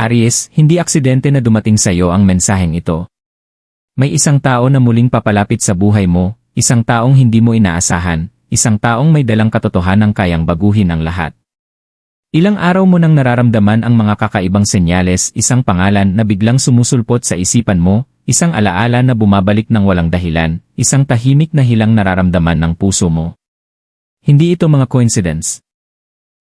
Aries, hindi aksidente na dumating sa iyo ang mensaheng ito. May isang tao na muling papalapit sa buhay mo, isang taong hindi mo inaasahan, isang taong may dalang katotohanang kayang baguhin ang lahat. Ilang araw mo nang nararamdaman ang mga kakaibang senyales, isang pangalan na biglang sumusulpot sa isipan mo, isang alaala na bumabalik ng walang dahilan, isang tahimik na hilang nararamdaman ng puso mo. Hindi ito mga coincidence.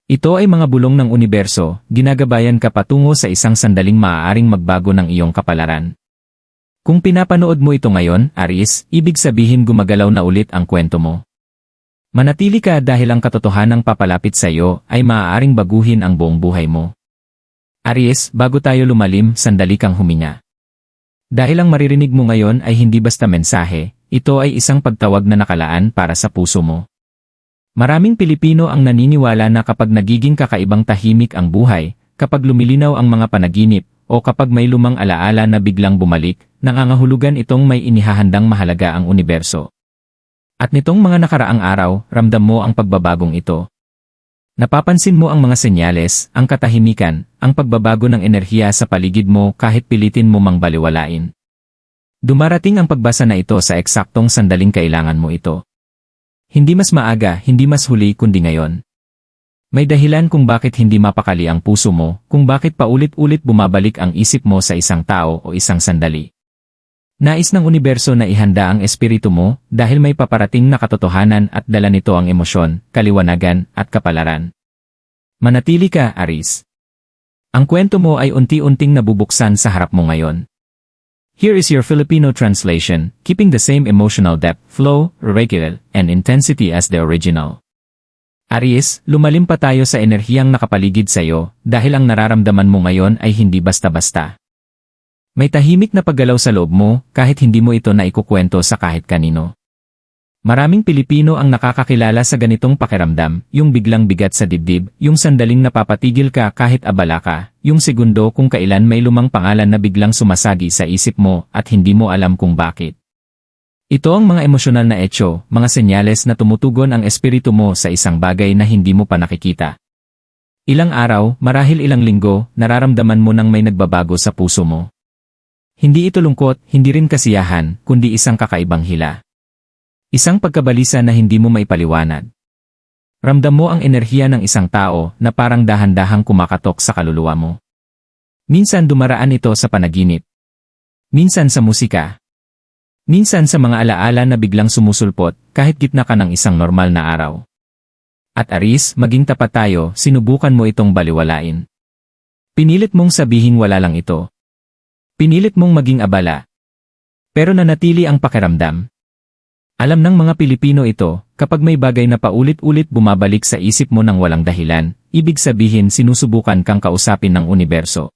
Ito ay mga bulong ng universo, ginagabayan ka patungo sa isang sandaling maaaring magbago ng iyong kapalaran. Kung pinapanood mo ito ngayon, Aries, ibig sabihin gumagalaw na ulit ang kwento mo. Manatili ka dahil ang katotohanang papalapit sa iyo ay maaaring baguhin ang buong buhay mo. Aries, bago tayo lumalim, sandali kang huminga. Dahil ang maririnig mo ngayon ay hindi basta mensahe, ito ay isang pagtawag na nakalaan para sa puso mo. Maraming Pilipino ang naniniwala na kapag nagiging kakaibang tahimik ang buhay, kapag lumilinaw ang mga panaginip, o kapag may lumang alaala na biglang bumalik, nangangahulugan itong may inihahandang mahalaga ang universo. At nitong mga nakaraang araw, ramdam mo ang pagbabagong ito. Napapansin mo ang mga senyales, ang katahimikan, ang pagbabago ng enerhiya sa paligid mo kahit pilitin mo mang baliwalain. Dumarating ang pagbasa na ito sa eksaktong sandaling kailangan mo ito. Hindi mas maaga, hindi mas huli kundi ngayon. May dahilan kung bakit hindi mapakali ang puso mo, kung bakit paulit-ulit bumabalik ang isip mo sa isang tao o isang sandali. Nais ng universo na ihanda ang espiritu mo dahil may paparating na katotohanan at dala nito ang emosyon, kaliwanagan, at kapalaran. Manatili ka, Aris. Ang kwento mo ay unti-unting nabubuksan sa harap mo ngayon. Here is your Filipino translation, keeping the same emotional depth, flow, regular, and intensity as the original. Aries, lumalim pa tayo sa enerhiyang nakapaligid sa iyo dahil ang nararamdaman mo ngayon ay hindi basta-basta. May tahimik na paggalaw sa loob mo kahit hindi mo ito naikukwento sa kahit kanino. Maraming Pilipino ang nakakakilala sa ganitong pakiramdam, yung biglang bigat sa dibdib, yung sandaling napapatigil ka kahit abala ka, yung segundo kung kailan may lumang pangalan na biglang sumasagi sa isip mo at hindi mo alam kung bakit. Ito ang mga emosyonal na etyo, mga senyales na tumutugon ang espiritu mo sa isang bagay na hindi mo pa nakikita. Ilang araw, marahil ilang linggo, nararamdaman mo nang may nagbabago sa puso mo. Hindi ito lungkot, hindi rin kasiyahan, kundi isang kakaibang hila. Isang pagkabalisa na hindi mo maipaliwanag. Ramdam mo ang enerhiya ng isang tao na parang dahan-dahang kumakatok sa kaluluwa mo. Minsan dumaraan ito sa panaginip. Minsan sa musika. Minsan sa mga alaala na biglang sumusulpot kahit gitna ka ng isang normal na araw. At Aris, maging tapat tayo, sinubukan mo itong baliwalain. Pinilit mong sabihin wala lang ito, Pinilit mong maging abala. Pero nanatili ang pakiramdam. Alam ng mga Pilipino ito, kapag may bagay na paulit-ulit bumabalik sa isip mo ng walang dahilan, ibig sabihin sinusubukan kang kausapin ng universo.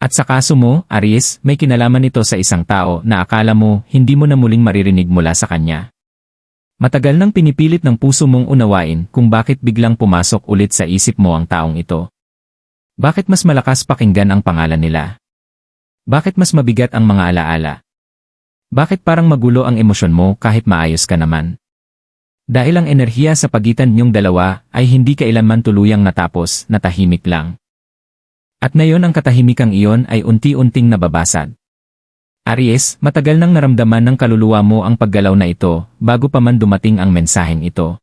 At sa kaso mo, Aries, may kinalaman ito sa isang tao na akala mo hindi mo na muling maririnig mula sa kanya. Matagal nang pinipilit ng puso mong unawain kung bakit biglang pumasok ulit sa isip mo ang taong ito. Bakit mas malakas pakinggan ang pangalan nila? Bakit mas mabigat ang mga alaala? Bakit parang magulo ang emosyon mo kahit maayos ka naman? Dahil ang enerhiya sa pagitan niyong dalawa ay hindi kailanman tuluyang natapos, natahimik lang. At ngayon ang katahimikang iyon ay unti-unting nababasag. Aries, matagal nang naramdaman ng kaluluwa mo ang paggalaw na ito, bago pa man dumating ang mensaheng ito.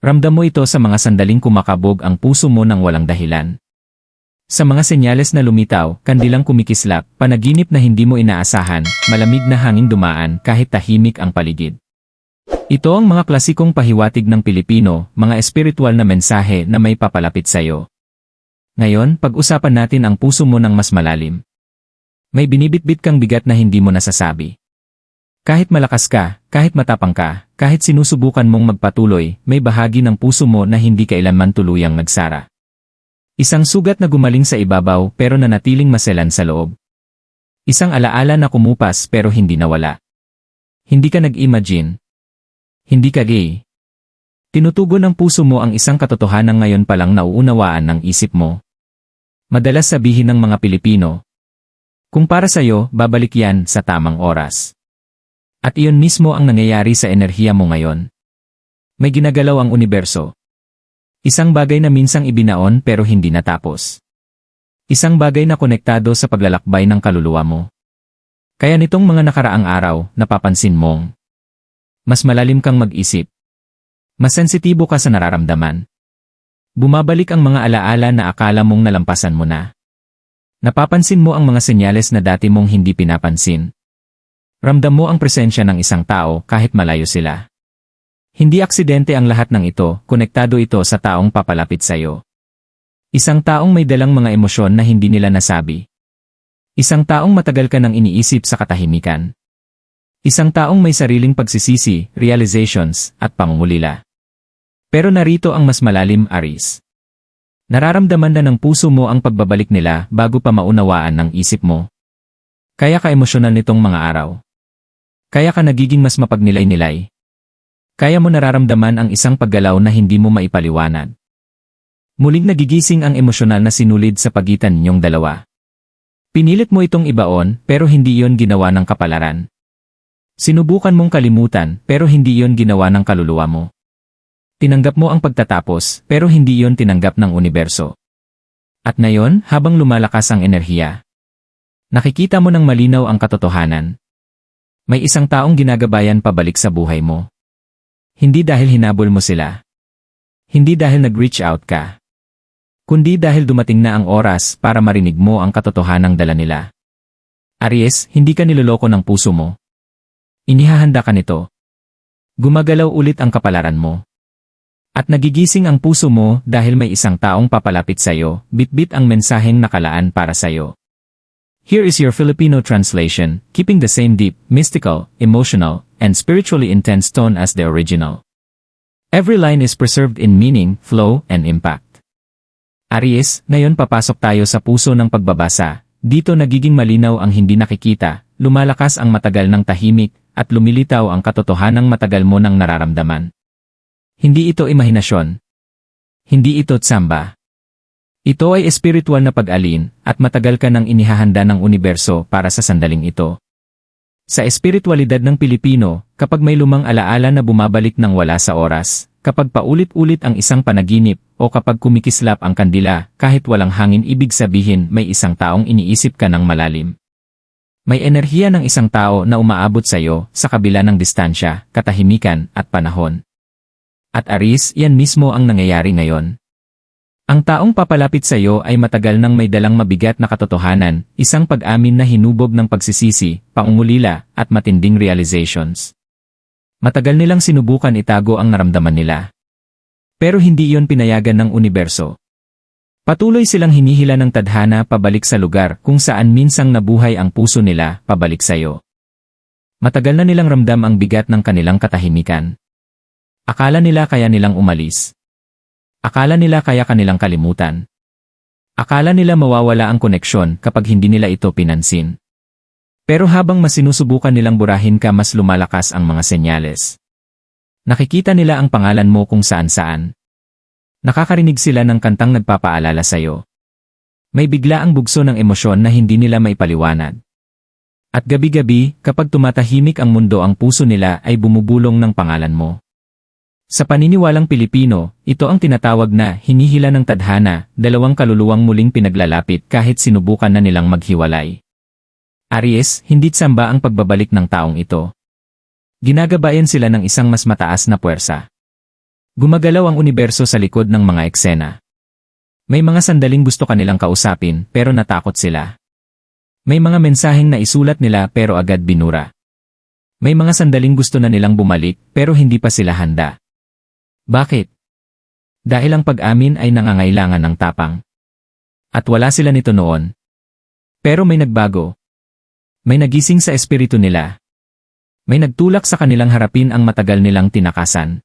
Ramdam mo ito sa mga sandaling kumakabog ang puso mo ng walang dahilan. Sa mga senyales na lumitaw, kandilang kumikislap, panaginip na hindi mo inaasahan, malamig na hangin dumaan kahit tahimik ang paligid. Ito ang mga klasikong pahiwatig ng Pilipino, mga espiritual na mensahe na may papalapit sa iyo. Ngayon, pag-usapan natin ang puso mo ng mas malalim. May binibitbit kang bigat na hindi mo nasasabi. Kahit malakas ka, kahit matapang ka, kahit sinusubukan mong magpatuloy, may bahagi ng puso mo na hindi kailanman tuluyang nagsara. Isang sugat na gumaling sa ibabaw pero nanatiling maselan sa loob. Isang alaala na kumupas pero hindi nawala. Hindi ka nag-imagine. Hindi ka gay. Tinutugon ng puso mo ang isang katotohanan ngayon palang nauunawaan ng isip mo. Madalas sabihin ng mga Pilipino, kung para sa'yo, babalik yan sa tamang oras. At iyon mismo ang nangyayari sa enerhiya mo ngayon. May ginagalaw ang universo. Isang bagay na minsang ibinaon pero hindi natapos. Isang bagay na konektado sa paglalakbay ng kaluluwa mo. Kaya nitong mga nakaraang araw, napapansin mong mas malalim kang mag-isip. Mas sensitibo ka sa nararamdaman. Bumabalik ang mga alaala na akala mong nalampasan mo na. Napapansin mo ang mga senyales na dati mong hindi pinapansin. Ramdam mo ang presensya ng isang tao kahit malayo sila. Hindi aksidente ang lahat ng ito, konektado ito sa taong papalapit sa iyo. Isang taong may dalang mga emosyon na hindi nila nasabi. Isang taong matagal ka nang iniisip sa katahimikan. Isang taong may sariling pagsisisi, realizations, at pangungulila. Pero narito ang mas malalim, Aris. Nararamdaman na ng puso mo ang pagbabalik nila bago pa maunawaan ng isip mo. Kaya ka emosyonal nitong mga araw. Kaya ka nagiging mas mapagnilay-nilay. Kaya mo nararamdaman ang isang paggalaw na hindi mo maipaliwanag. Muling nagigising ang emosyonal na sinulid sa pagitan ninyong dalawa. Pinilit mo itong ibaon pero hindi yon ginawa ng kapalaran. Sinubukan mong kalimutan pero hindi yon ginawa ng kaluluwa mo. Tinanggap mo ang pagtatapos pero hindi yon tinanggap ng universo. At ngayon, habang lumalakas ang enerhiya, nakikita mo ng malinaw ang katotohanan. May isang taong ginagabayan pabalik sa buhay mo. Hindi dahil hinabol mo sila. Hindi dahil nag-reach out ka kundi dahil dumating na ang oras para marinig mo ang katotohanang dala nila. Aries, hindi ka niloloko ng puso mo. Inihahanda ka nito. Gumagalaw ulit ang kapalaran mo. At nagigising ang puso mo dahil may isang taong papalapit sa iyo, bitbit ang mensaheng nakalaan para sa iyo. Here is your Filipino translation, keeping the same deep, mystical, emotional, and spiritually intense tone as the original. Every line is preserved in meaning, flow, and impact. Aries, ngayon papasok tayo sa puso ng pagbabasa. Dito nagiging malinaw ang hindi nakikita, lumalakas ang matagal ng tahimik, at lumilitaw ang katotohanang matagal mo nang nararamdaman. Hindi ito imahinasyon. Hindi ito tsamba. Ito ay espiritual na pag-alin, at matagal ka nang inihahanda ng universo para sa sandaling ito. Sa espiritualidad ng Pilipino, kapag may lumang alaala na bumabalik ng wala sa oras, kapag paulit-ulit ang isang panaginip, o kapag kumikislap ang kandila, kahit walang hangin ibig sabihin may isang taong iniisip ka ng malalim. May enerhiya ng isang tao na umaabot sa iyo sa kabila ng distansya, katahimikan, at panahon. At Aris, yan mismo ang nangyayari ngayon. Ang taong papalapit sa iyo ay matagal nang may dalang mabigat na katotohanan, isang pag-amin na hinubog ng pagsisisi, paungulila, at matinding realizations. Matagal nilang sinubukan itago ang naramdaman nila. Pero hindi iyon pinayagan ng universo. Patuloy silang hinihila ng tadhana pabalik sa lugar kung saan minsang nabuhay ang puso nila pabalik sa iyo. Matagal na nilang ramdam ang bigat ng kanilang katahimikan. Akala nila kaya nilang umalis. Akala nila kaya kanilang kalimutan. Akala nila mawawala ang koneksyon kapag hindi nila ito pinansin. Pero habang mas sinusubukan nilang burahin ka mas lumalakas ang mga senyales. Nakikita nila ang pangalan mo kung saan-saan. Nakakarinig sila ng kantang nagpapaalala sa'yo. May bigla ang bugso ng emosyon na hindi nila maipaliwanag. At gabi-gabi, kapag tumatahimik ang mundo ang puso nila ay bumubulong ng pangalan mo. Sa paniniwalang Pilipino, ito ang tinatawag na hinihila ng tadhana, dalawang kaluluwang muling pinaglalapit kahit sinubukan na nilang maghiwalay. Aries, hindi tsamba ang pagbabalik ng taong ito. Ginagabayan sila ng isang mas mataas na puwersa. Gumagalaw ang universo sa likod ng mga eksena. May mga sandaling gusto kanilang kausapin pero natakot sila. May mga mensaheng na isulat nila pero agad binura. May mga sandaling gusto na nilang bumalik pero hindi pa sila handa. Bakit? Dahil ang pag-amin ay nangangailangan ng tapang. At wala sila nito noon. Pero may nagbago. May nagising sa espiritu nila. May nagtulak sa kanilang harapin ang matagal nilang tinakasan.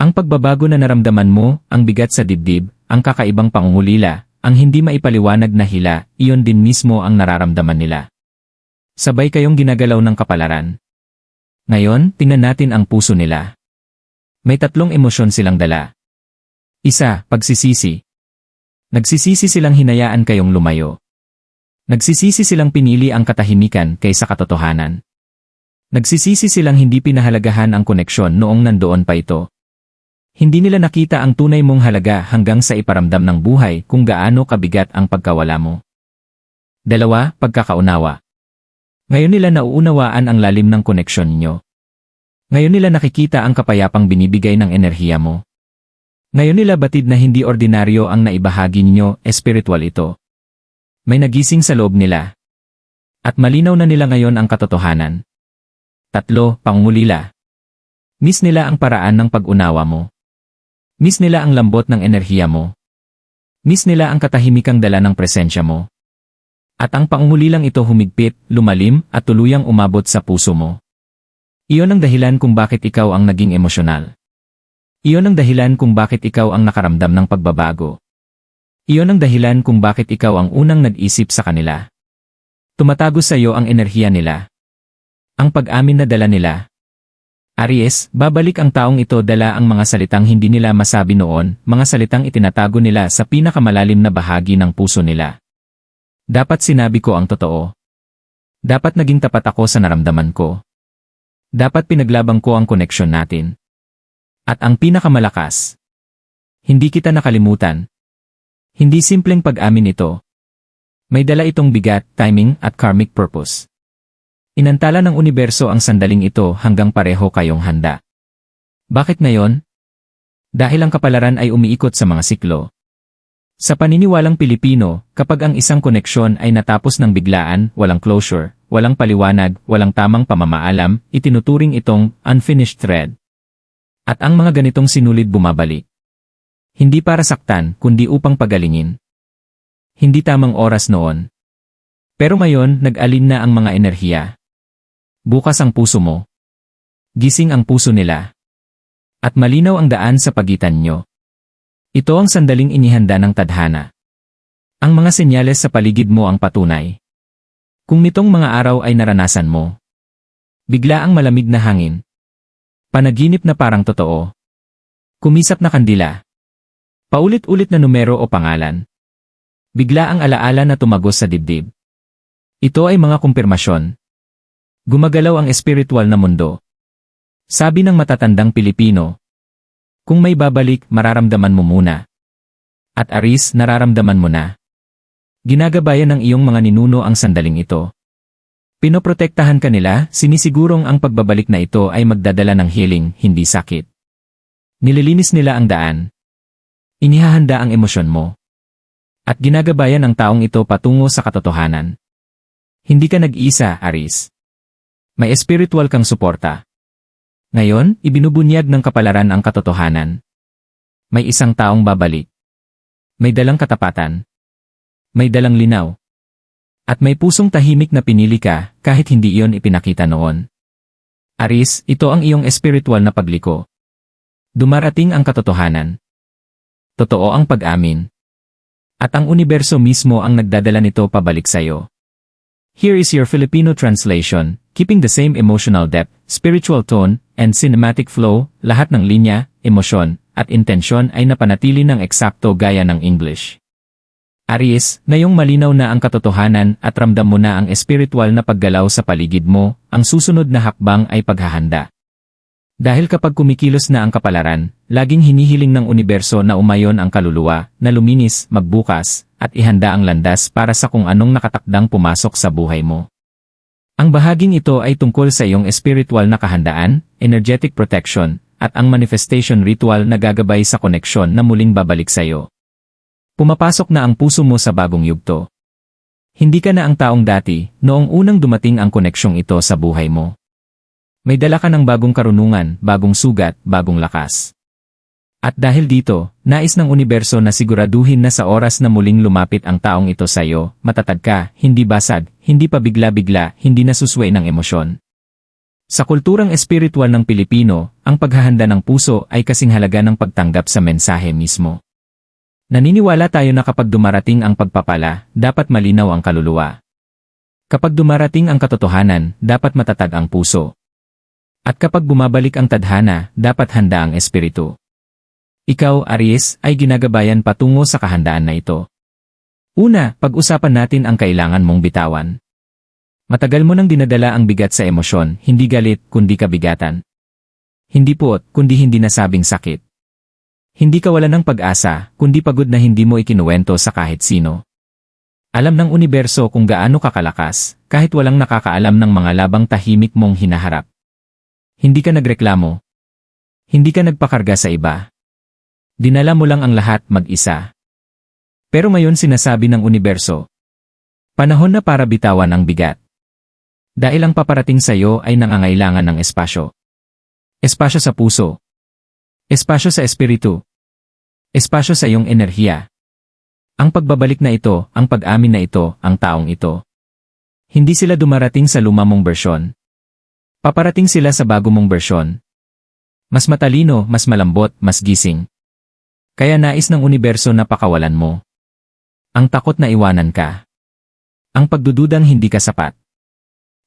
Ang pagbabago na naramdaman mo, ang bigat sa dibdib, ang kakaibang pangungulila, ang hindi maipaliwanag na hila, iyon din mismo ang nararamdaman nila. Sabay kayong ginagalaw ng kapalaran. Ngayon, tingnan natin ang puso nila. May tatlong emosyon silang dala. Isa, pagsisisi. Nagsisisi silang hinayaan kayong lumayo. Nagsisisi silang pinili ang katahimikan kaysa katotohanan. Nagsisisi silang hindi pinahalagahan ang koneksyon noong nandoon pa ito. Hindi nila nakita ang tunay mong halaga hanggang sa iparamdam ng buhay kung gaano kabigat ang pagkawala mo. Dalawa, pagkakaunawa. Ngayon nila nauunawaan ang lalim ng koneksyon ninyo. Ngayon nila nakikita ang kapayapang binibigay ng enerhiya mo. Ngayon nila batid na hindi ordinaryo ang naibahagi ninyo, espiritual ito. May nagising sa loob nila. At malinaw na nila ngayon ang katotohanan. Tatlo, pangungulila. Miss nila ang paraan ng pag-unawa mo. Miss nila ang lambot ng enerhiya mo. Miss nila ang katahimikang dala ng presensya mo. At ang pangungulilang ito humigpit, lumalim, at tuluyang umabot sa puso mo. Iyon ang dahilan kung bakit ikaw ang naging emosyonal. Iyon ang dahilan kung bakit ikaw ang nakaramdam ng pagbabago. Iyon ang dahilan kung bakit ikaw ang unang nag-isip sa kanila. Tumatago sa iyo ang enerhiya nila. Ang pag-amin na dala nila. Aries, babalik ang taong ito dala ang mga salitang hindi nila masabi noon, mga salitang itinatago nila sa pinakamalalim na bahagi ng puso nila. Dapat sinabi ko ang totoo. Dapat naging tapat ako sa naramdaman ko. Dapat pinaglabang ko ang koneksyon natin. At ang pinakamalakas. Hindi kita nakalimutan. Hindi simpleng pag-amin ito. May dala itong bigat, timing, at karmic purpose. Inantala ng universo ang sandaling ito hanggang pareho kayong handa. Bakit ngayon? Dahil ang kapalaran ay umiikot sa mga siklo. Sa paniniwalang Pilipino, kapag ang isang koneksyon ay natapos ng biglaan, walang closure, walang paliwanag, walang tamang pamamaalam, itinuturing itong unfinished thread. At ang mga ganitong sinulid bumabalik. Hindi para saktan, kundi upang pagalingin. Hindi tamang oras noon. Pero ngayon, nag-alin na ang mga enerhiya. Bukas ang puso mo. Gising ang puso nila. At malinaw ang daan sa pagitan nyo. Ito ang sandaling inihanda ng tadhana. Ang mga senyales sa paligid mo ang patunay. Kung nitong mga araw ay naranasan mo. Bigla ang malamig na hangin. Panaginip na parang totoo. Kumisap na kandila. Paulit-ulit na numero o pangalan. Bigla ang alaala na tumagos sa dibdib. Ito ay mga kumpirmasyon. Gumagalaw ang espiritual na mundo. Sabi ng matatandang Pilipino, Kung may babalik, mararamdaman mo muna. At Aris, nararamdaman mo na. Ginagabayan ng iyong mga ninuno ang sandaling ito. Pinoprotektahan ka nila, sinisigurong ang pagbabalik na ito ay magdadala ng healing, hindi sakit. Nililinis nila ang daan. Inihahanda ang emosyon mo. At ginagabayan ang taong ito patungo sa katotohanan. Hindi ka nag-isa, Aris. May espiritual kang suporta. Ngayon, ibinubunyag ng kapalaran ang katotohanan. May isang taong babalik. May dalang katapatan. May dalang linaw. At may pusong tahimik na pinili ka kahit hindi iyon ipinakita noon. Aris, ito ang iyong espiritual na pagliko. Dumarating ang katotohanan. Totoo ang pag-amin. At ang universo mismo ang nagdadala nito pabalik sa iyo. Here is your Filipino translation, keeping the same emotional depth, spiritual tone, and cinematic flow, lahat ng linya, emosyon, at intensyon ay napanatili ng eksakto gaya ng English. Aries, ngayong malinaw na ang katotohanan at ramdam mo na ang espiritual na paggalaw sa paligid mo, ang susunod na hakbang ay paghahanda. Dahil kapag kumikilos na ang kapalaran, laging hinihiling ng universo na umayon ang kaluluwa, na luminis, magbukas, at ihanda ang landas para sa kung anong nakatakdang pumasok sa buhay mo. Ang bahaging ito ay tungkol sa iyong spiritual na kahandaan, energetic protection, at ang manifestation ritual na gagabay sa koneksyon na muling babalik sa iyo. Pumapasok na ang puso mo sa bagong yugto. Hindi ka na ang taong dati, noong unang dumating ang koneksyong ito sa buhay mo. May dala ka ng bagong karunungan, bagong sugat, bagong lakas. At dahil dito, nais ng universo na siguraduhin na sa oras na muling lumapit ang taong ito sa iyo, matatag ka, hindi basag, hindi pa bigla-bigla, hindi nasusway ng emosyon. Sa kulturang espiritual ng Pilipino, ang paghahanda ng puso ay kasing halaga ng pagtanggap sa mensahe mismo. Naniniwala tayo na kapag dumarating ang pagpapala, dapat malinaw ang kaluluwa. Kapag dumarating ang katotohanan, dapat matatag ang puso. At kapag bumabalik ang tadhana, dapat handa ang espiritu. Ikaw, Aries, ay ginagabayan patungo sa kahandaan na ito. Una, pag-usapan natin ang kailangan mong bitawan. Matagal mo nang dinadala ang bigat sa emosyon, hindi galit, kundi kabigatan. Hindi puot, kundi hindi nasabing sakit. Hindi ka wala ng pag-asa, kundi pagod na hindi mo ikinuwento sa kahit sino. Alam ng universo kung gaano kakalakas, kahit walang nakakaalam ng mga labang tahimik mong hinaharap. Hindi ka nagreklamo. Hindi ka nagpakarga sa iba. Dinala mo lang ang lahat mag-isa. Pero ngayon sinasabi ng universo, panahon na para bitawan ang bigat. Dahil ang paparating sa iyo ay nangangailangan ng espasyo. Espasyo sa puso. Espasyo sa espiritu. Espasyo sa iyong enerhiya. Ang pagbabalik na ito, ang pag-amin na ito, ang taong ito. Hindi sila dumarating sa luma mong bersyon. Paparating sila sa bago mong bersyon. Mas matalino, mas malambot, mas gising. Kaya nais ng universo na pakawalan mo. Ang takot na iwanan ka. Ang pagdududang hindi ka sapat.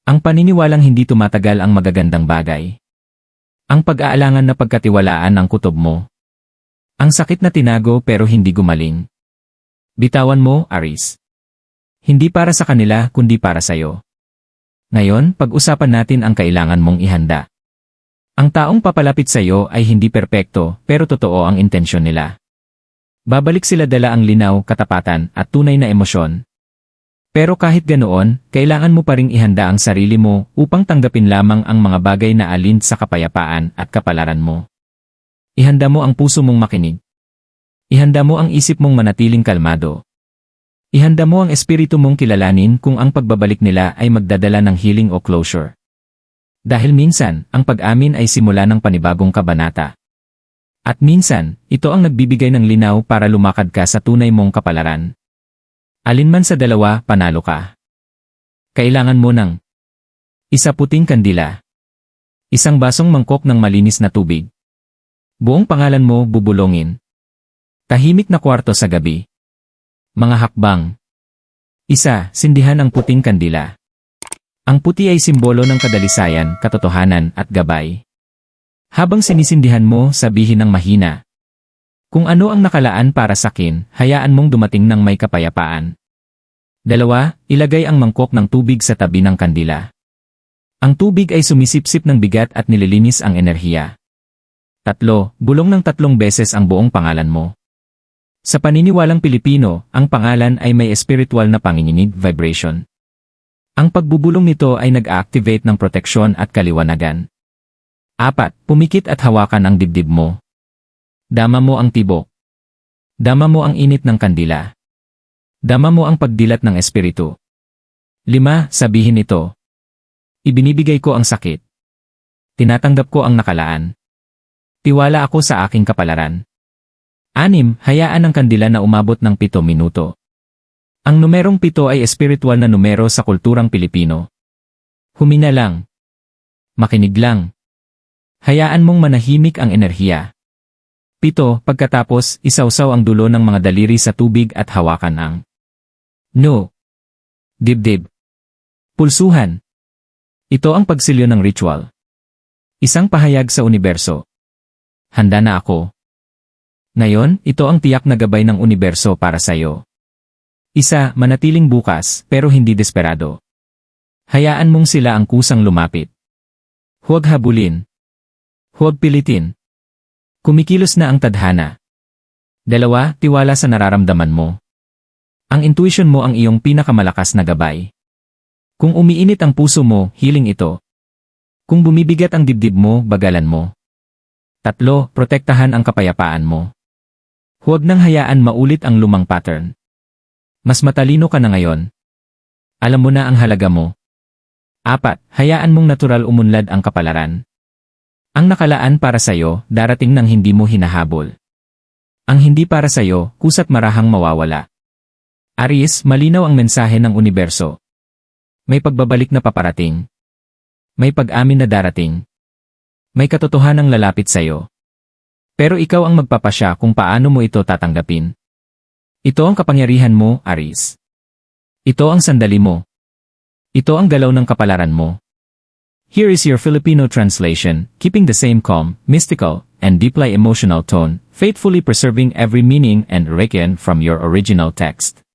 Ang paniniwalang hindi tumatagal ang magagandang bagay. Ang pag-aalangan na pagkatiwalaan ang kutob mo. Ang sakit na tinago pero hindi gumaling. Bitawan mo, Aris. Hindi para sa kanila kundi para sa iyo. Ngayon, pag-usapan natin ang kailangan mong ihanda. Ang taong papalapit sa iyo ay hindi perpekto pero totoo ang intensyon nila. Babalik sila dala ang linaw, katapatan at tunay na emosyon. Pero kahit ganoon, kailangan mo pa ring ihanda ang sarili mo upang tanggapin lamang ang mga bagay na alin sa kapayapaan at kapalaran mo. Ihanda mo ang puso mong makinig. Ihanda mo ang isip mong manatiling kalmado. Ihanda mo ang espiritu mong kilalanin kung ang pagbabalik nila ay magdadala ng healing o closure. Dahil minsan, ang pag-amin ay simula ng panibagong kabanata. At minsan, ito ang nagbibigay ng linaw para lumakad ka sa tunay mong kapalaran. Alinman sa dalawa, panalo ka. Kailangan mo ng isa puting kandila. Isang basong mangkok ng malinis na tubig. Buong pangalan mo bubulongin. Tahimik na kwarto sa gabi. Mga hakbang. Isa, sindihan ang puting kandila. Ang puti ay simbolo ng kadalisayan, katotohanan at gabay. Habang sinisindihan mo, sabihin ng mahina, kung ano ang nakalaan para sa akin, hayaan mong dumating ng may kapayapaan. Dalawa, ilagay ang mangkok ng tubig sa tabi ng kandila. Ang tubig ay sumisipsip ng bigat at nililinis ang enerhiya. Tatlo, bulong ng tatlong beses ang buong pangalan mo. Sa paniniwalang Pilipino, ang pangalan ay may spiritual na panginginig vibration. Ang pagbubulong nito ay nag-activate ng proteksyon at kaliwanagan. Apat, pumikit at hawakan ang dibdib mo. Dama mo ang tibok. Dama mo ang init ng kandila. Dama mo ang pagdilat ng espiritu. Lima, sabihin ito. Ibinibigay ko ang sakit. Tinatanggap ko ang nakalaan. Tiwala ako sa aking kapalaran. Anim, hayaan ang kandila na umabot ng pito minuto. Ang numerong pito ay espiritual na numero sa kulturang Pilipino. Humina lang. Makinig lang. Hayaan mong manahimik ang enerhiya. Pito, pagkatapos, isawsaw ang dulo ng mga daliri sa tubig at hawakan ang No. Dibdib. Pulsuhan. Ito ang pagsilyo ng ritual. Isang pahayag sa universo. Handa na ako. Ngayon, ito ang tiyak na gabay ng universo para sa iyo. Isa, manatiling bukas, pero hindi desperado. Hayaan mong sila ang kusang lumapit. Huwag habulin. Huwag pilitin. Kumikilos na ang tadhana. Dalawa, tiwala sa nararamdaman mo. Ang intuition mo ang iyong pinakamalakas na gabay. Kung umiinit ang puso mo, healing ito. Kung bumibigat ang dibdib mo, bagalan mo. Tatlo, protektahan ang kapayapaan mo. Huwag nang hayaan maulit ang lumang pattern. Mas matalino ka na ngayon. Alam mo na ang halaga mo. Apat, hayaan mong natural umunlad ang kapalaran. Ang nakalaan para sa'yo, darating nang hindi mo hinahabol. Ang hindi para sa'yo, kusat marahang mawawala. Aries, malinaw ang mensahe ng universo. May pagbabalik na paparating. May pag-amin na darating. May katotohanang lalapit sa'yo. Pero ikaw ang magpapasya kung paano mo ito tatanggapin. Ito ang kapangyarihan mo, Aries. Ito ang sandali mo. Ito ang galaw ng kapalaran mo. Here is your Filipino translation, keeping the same calm, mystical, and deeply emotional tone, faithfully preserving every meaning and requiem from your original text.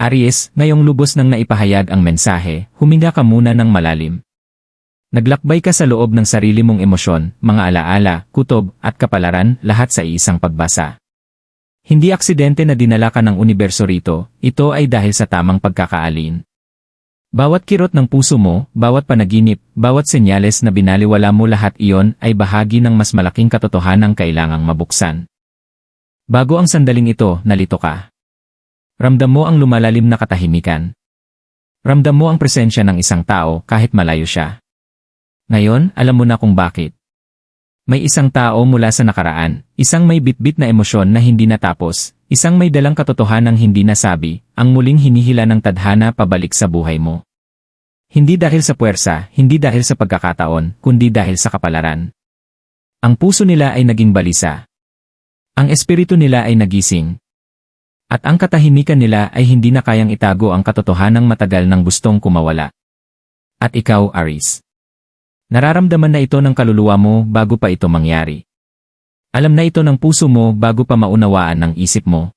Aries, ngayong lubos nang naipahayag ang mensahe, huminga ka muna ng malalim. Naglakbay ka sa loob ng sarili mong emosyon, mga alaala, kutob, at kapalaran, lahat sa isang pagbasa. Hindi aksidente na dinala ka ng universo rito, ito ay dahil sa tamang pagkakaalin. Bawat kirot ng puso mo, bawat panaginip, bawat senyales na binaliwala mo lahat iyon ay bahagi ng mas malaking katotohanang kailangang mabuksan. Bago ang sandaling ito, nalito ka. Ramdam mo ang lumalalim na katahimikan. Ramdam mo ang presensya ng isang tao kahit malayo siya. Ngayon, alam mo na kung bakit. May isang tao mula sa nakaraan, isang may bitbit na emosyon na hindi natapos, isang may dalang katotohanang hindi nasabi, ang muling hinihila ng tadhana pabalik sa buhay mo. Hindi dahil sa puwersa, hindi dahil sa pagkakataon, kundi dahil sa kapalaran. Ang puso nila ay naging balisa. Ang espiritu nila ay nagising. At ang katahimikan nila ay hindi na kayang itago ang katotohanang matagal nang gustong kumawala. At ikaw, Aris. Nararamdaman na ito ng kaluluwa mo bago pa ito mangyari. Alam na ito ng puso mo bago pa maunawaan ng isip mo.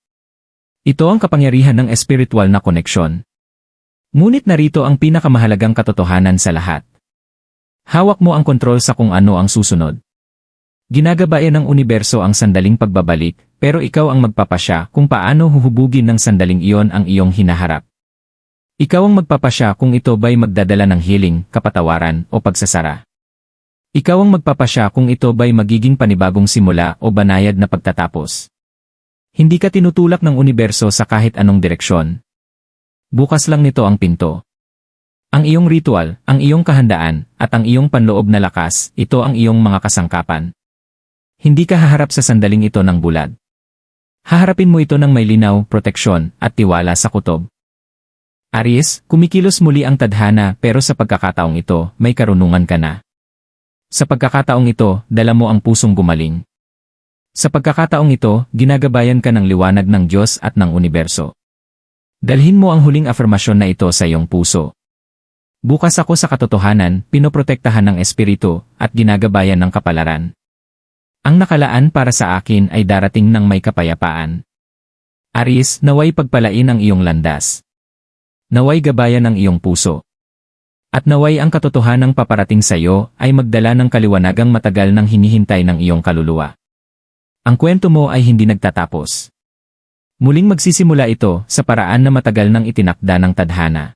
Ito ang kapangyarihan ng espiritual na koneksyon. Ngunit narito ang pinakamahalagang katotohanan sa lahat. Hawak mo ang kontrol sa kung ano ang susunod. Ginagabayan ng universo ang sandaling pagbabalik, pero ikaw ang magpapasya kung paano huhubugin ng sandaling iyon ang iyong hinaharap. Ikaw ang magpapasya kung ito ba'y magdadala ng healing, kapatawaran, o pagsasara. Ikaw ang magpapasya kung ito ba'y magiging panibagong simula o banayad na pagtatapos. Hindi ka tinutulak ng universo sa kahit anong direksyon. Bukas lang nito ang pinto. Ang iyong ritual, ang iyong kahandaan, at ang iyong panloob na lakas, ito ang iyong mga kasangkapan. Hindi ka haharap sa sandaling ito ng bulad. Haharapin mo ito ng may linaw, proteksyon, at tiwala sa kutob. Aries, kumikilos muli ang tadhana pero sa pagkakataong ito, may karunungan ka na. Sa pagkakataong ito, dala mo ang pusong gumaling. Sa pagkakataong ito, ginagabayan ka ng liwanag ng Diyos at ng universo. Dalhin mo ang huling afirmasyon na ito sa iyong puso. Bukas ako sa katotohanan, pinoprotektahan ng espiritu, at ginagabayan ng kapalaran. Ang nakalaan para sa akin ay darating ng may kapayapaan. Aris, naway pagpalain ang iyong landas. Naway gabayan ang iyong puso. At naway ang katotohanang paparating sa iyo ay magdala ng kaliwanagang matagal nang hinihintay ng iyong kaluluwa. Ang kwento mo ay hindi nagtatapos. Muling magsisimula ito sa paraan na matagal nang itinakda ng tadhana.